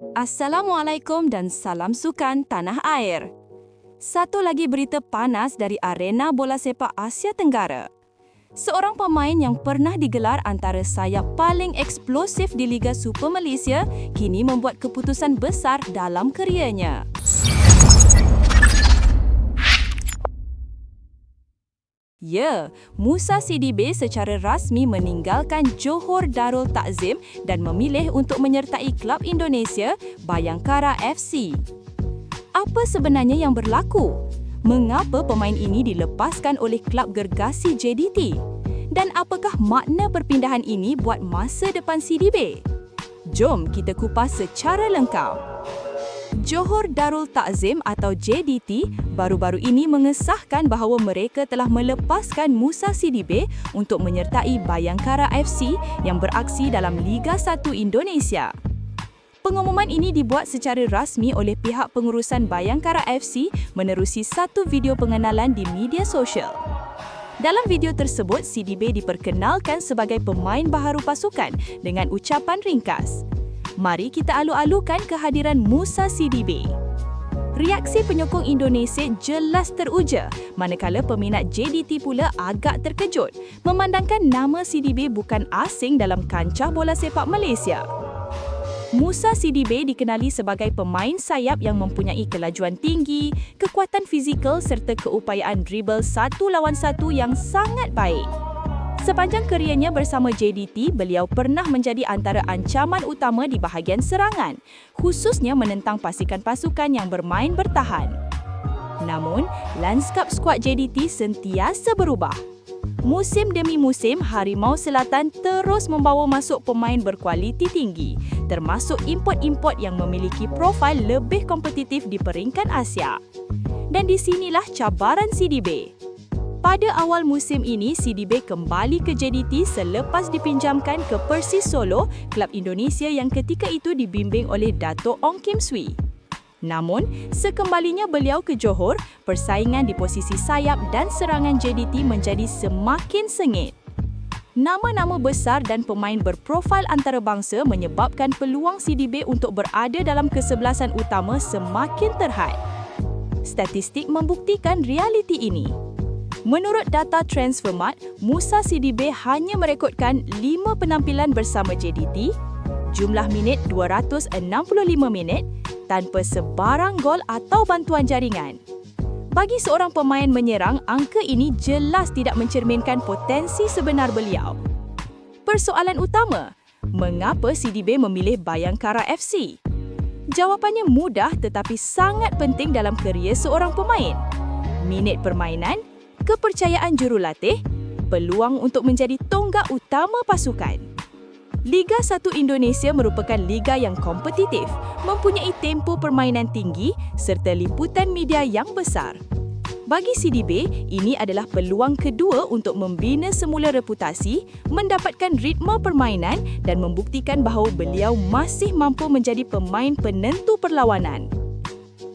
Assalamualaikum dan salam sukan tanah air. Satu lagi berita panas dari arena bola sepak Asia Tenggara. Seorang pemain yang pernah digelar antara sayap paling eksplosif di Liga Super Malaysia kini membuat keputusan besar dalam kerjanya. Ya, Musa Sidibe secara rasmi meninggalkan Johor Darul Takzim dan memilih untuk menyertai klub Indonesia Bayangkara FC. Apa sebenarnya yang berlaku? Mengapa pemain ini dilepaskan oleh klub gergasi JDT? Dan apakah makna perpindahan ini buat masa depan Sidibe? Jom kita kupas secara lengkap. Johor Darul Takzim atau JDT baru-baru ini mengesahkan bahawa mereka telah melepaskan Musa Sidibe untuk menyertai Bayangkara FC yang beraksi dalam Liga 1 Indonesia. Pengumuman ini dibuat secara rasmi oleh pihak pengurusan Bayangkara FC menerusi satu video pengenalan di media sosial. Dalam video tersebut, Sidibe diperkenalkan sebagai pemain baharu pasukan dengan ucapan ringkas mari kita alu-alukan kehadiran Musa Sidibe. Reaksi penyokong Indonesia jelas teruja, manakala peminat JDT pula agak terkejut memandangkan nama Sidibe bukan asing dalam kancah bola sepak Malaysia. Musa Sidibe dikenali sebagai pemain sayap yang mempunyai kelajuan tinggi, kekuatan fizikal serta keupayaan dribble satu lawan satu yang sangat baik. Sepanjang kerjanya bersama JDT, beliau pernah menjadi antara ancaman utama di bahagian serangan, khususnya menentang pasikan pasukan yang bermain bertahan. Namun, lanskap skuad JDT sentiasa berubah. Musim demi musim, Harimau Selatan terus membawa masuk pemain berkualiti tinggi, termasuk import-import yang memiliki profil lebih kompetitif di peringkat Asia. Dan di sinilah cabaran CDB. Pada awal musim ini, CDB kembali ke JDT selepas dipinjamkan ke Persis Solo, klub Indonesia yang ketika itu dibimbing oleh Dato' Ong Kim Swee. Namun, sekembalinya beliau ke Johor, persaingan di posisi sayap dan serangan JDT menjadi semakin sengit. Nama-nama besar dan pemain berprofil antarabangsa menyebabkan peluang CDB untuk berada dalam kesebelasan utama semakin terhad. Statistik membuktikan realiti ini. Menurut data Transfermarkt, Musa Sidibe hanya merekodkan 5 penampilan bersama JDT, jumlah minit 265 minit tanpa sebarang gol atau bantuan jaringan. Bagi seorang pemain menyerang, angka ini jelas tidak mencerminkan potensi sebenar beliau. Persoalan utama, mengapa Sidibe memilih Bayangkara FC? Jawapannya mudah tetapi sangat penting dalam kerjaya seorang pemain. Minit permainan, kepercayaan jurulatih, peluang untuk menjadi tonggak utama pasukan. Liga 1 Indonesia merupakan liga yang kompetitif, mempunyai tempo permainan tinggi serta liputan media yang besar. Bagi CDB, ini adalah peluang kedua untuk membina semula reputasi, mendapatkan ritme permainan dan membuktikan bahawa beliau masih mampu menjadi pemain penentu perlawanan.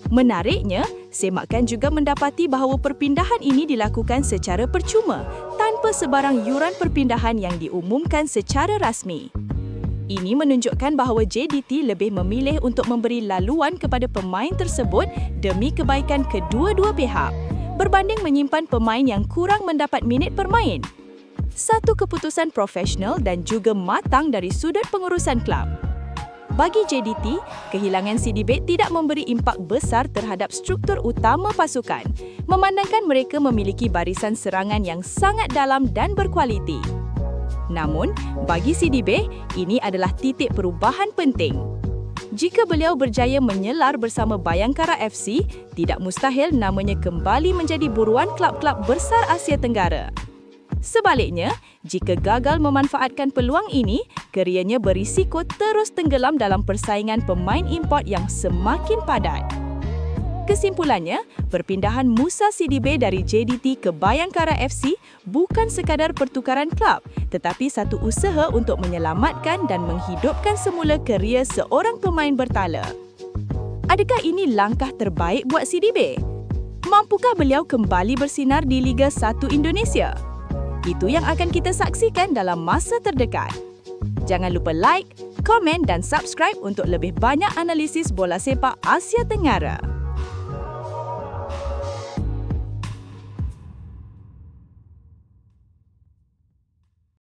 Menariknya, Semakan juga mendapati bahawa perpindahan ini dilakukan secara percuma tanpa sebarang yuran perpindahan yang diumumkan secara rasmi. Ini menunjukkan bahawa JDT lebih memilih untuk memberi laluan kepada pemain tersebut demi kebaikan kedua-dua pihak berbanding menyimpan pemain yang kurang mendapat minit permain. Satu keputusan profesional dan juga matang dari sudut pengurusan kelab. Bagi JDT, kehilangan CDB tidak memberi impak besar terhadap struktur utama pasukan, memandangkan mereka memiliki barisan serangan yang sangat dalam dan berkualiti. Namun, bagi CDB, ini adalah titik perubahan penting. Jika beliau berjaya menyelar bersama Bayangkara FC, tidak mustahil namanya kembali menjadi buruan klub-klub besar Asia Tenggara. Sebaliknya, jika gagal memanfaatkan peluang ini, kerjanya berisiko terus tenggelam dalam persaingan pemain import yang semakin padat. Kesimpulannya, perpindahan Musa Sidibe dari JDT ke Bayangkara FC bukan sekadar pertukaran klub, tetapi satu usaha untuk menyelamatkan dan menghidupkan semula kerjaya seorang pemain bertala. Adakah ini langkah terbaik buat Sidibe? Mampukah beliau kembali bersinar di Liga 1 Indonesia? Itu yang akan kita saksikan dalam masa terdekat. Jangan lupa like, komen dan subscribe untuk lebih banyak analisis bola sepak Asia Tenggara.